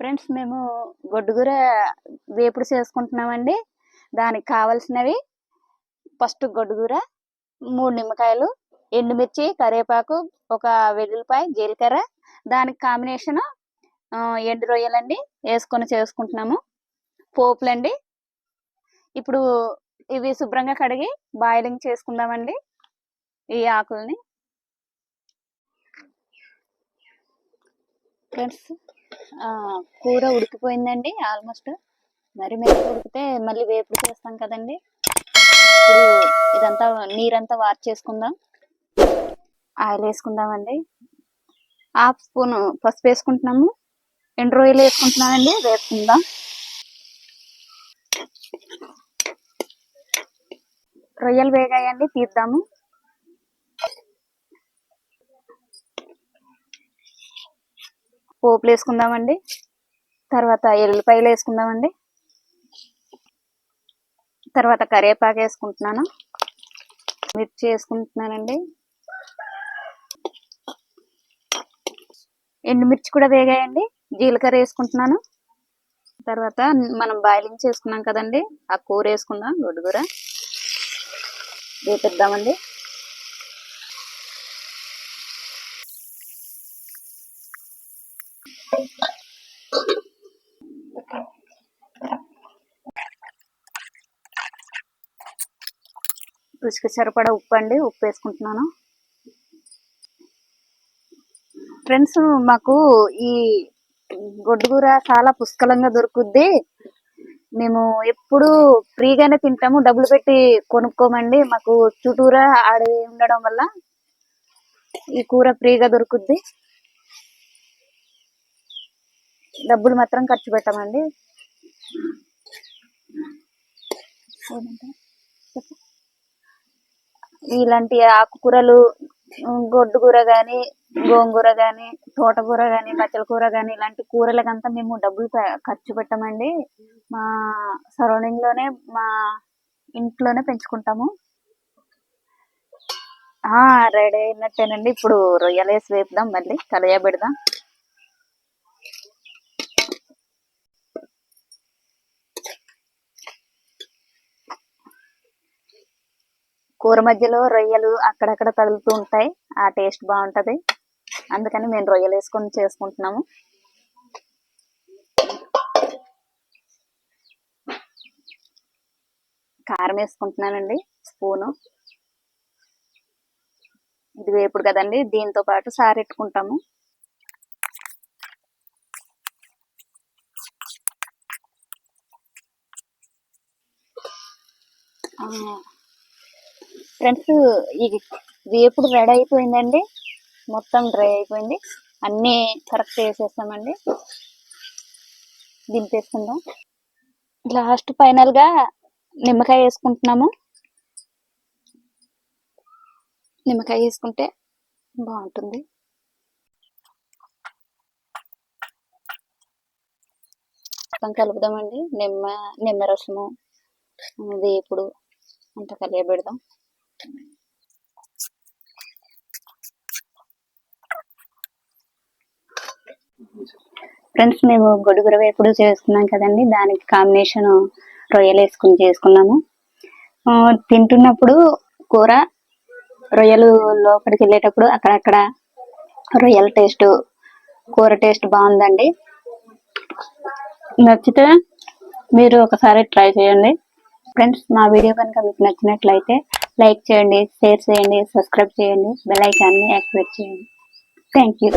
Friends మేము గొడ్డుగూర వేపుడు చేసుకుంటున్నామండి. దానికి కావలసినవి ఫస్ట్ గొడ్డుగూర మూడు నిమ్మకాయలు ఎండుమిర్చి కరివేపాకు ఒక వెల్లుల్లిపాయ జీలకర్ర. దానికి కాంబినేషన్ ఎండు రొయ్యలండి వేసుకొని చేసుకుంటున్నాము. పోపులండి. ఇప్పుడు ఇవి శుభ్రంగా కడిగి బాయిలింగ్ చేసుకుందామండి. ఈ ఆకుల్ని. ఫ్రెండ్స్ కూర ఉడికిపోయిందండి ఆల్మోస్ట్ మరి మేము ఉడికితే మళ్ళీ వేపుడు చేస్తాం కదండి. ఇప్పుడు ఇదంతా నీరంతా వార్ చేసుకుందాం. ఆయిల్ వేసుకుందామండి. హాఫ్ స్పూన్ పసుపు వేసుకుంటున్నాము. ఎండు రొయ్యలు వేసుకుంటున్నామండి వేసుకుందాం రొయ్యలు వేగాయండి తీద్దాము. పోపులు వేసుకుందామండి తర్వాత ఎల్లిపాయలు వేసుకుందామండి తర్వాత కరివేపాకు వేసుకుంటున్నాను మిర్చి వేసుకుంటున్నానండి ఎండుమిర్చి కూడా వేగాయండి. జీలకర్ర వేసుకుంటున్నాను తర్వాత మనం బాయిలింగ్ చేసుకున్నాం కదండి. ఆ కూర వేసుకుందాం గొడ్డుకూర వేపిద్దామండి. రుచికి సరిపడా ఉప్పు అండి. ఉప్పు వేసుకుంటున్నాను. ఫ్రెండ్స్ మాకు ఈ గొడ్డుగూర చాలా పుష్కలంగా దొరుకుద్ది. మేము ఎప్పుడు ఫ్రీగానే తింటాము. డబ్బులు పెట్టి కొనుక్కోమండి. మాకు చుట్టూరా అడవి ఉండడం వల్ల ఈ కూర ఫ్రీగా దొరుకుద్ది. డబ్బులు మాత్రం ఖర్చు పెట్టమండి. ఇలాంటి ఆకుకూరలు గొడ్డుకూర కానీ గోంగూర కానీ తోటకూర కానీ పచ్చల కూర కానీ ఇలాంటి కూరలకంతా మేము డబ్బులు ఖర్చు పెట్టమండి. మా సరౌండింగ్లోనే మా ఇంట్లోనే పెంచుకుంటాము. రెడీ అయినట్టేనండి. ఇప్పుడు రొయ్యలేసి వేపుదాం మళ్ళీ కలయ పెడదాం కూర మధ్యలో రొయ్యలు అక్కడక్కడ తగులుతూ ఉంటాయి. ఆ టేస్ట్ బాగుంటది. అందుకని మేము రొయ్యలు వేసుకొని చేసుకుంటున్నాము. కారం వేసుకుంటున్నానండి స్పూను. ఇది వేపుడు కదండి దీంతో పాటు సారెట్టుకుంటాము. ఫ్రెండ్స్ ఇది వేపుడు రెడీ అయిపోయిందండి. మొత్తం డ్రై అయిపోయింది. అన్నీ కరెక్ట్ వేసేస్తామండి. దింపేసుకుందాం. లాస్ట్ ఫైనల్గా నిమ్మకాయ వేసుకుంటున్నాము. నిమ్మకాయ వేసుకుంటే బాగుంటుంది. మొత్తం కలుపుదామండి. నిమ్మ నిమ్మ రసము వేపుడు అంతా కలియబెడదాం ఫ్రెండ్స్ మేము గొడుగుర వేపుడు చేసుకున్నాం కదండి. దానికి కాంబినేషన్ రొయ్యలు వేసుకుని చేసుకున్నాము. తింటున్నప్పుడు కూర రొయ్యలు లోపలికి వెళ్ళేటప్పుడు అక్కడక్కడ రొయ్యల టేస్ట్ కూర టేస్ట్ బాగుందండి. నచ్చితే మీరు ఒకసారి ట్రై చేయండి. ఫ్రెండ్స్ మా వీడియో కనుక మీకు నచ్చినట్లయితే లైక్ చేయండి షేర్ చేయండి సబ్స్క్రైబ్ చేయండి బెల్ ఐకాన్ని యాక్టివేట్ చేయండి. Thank you.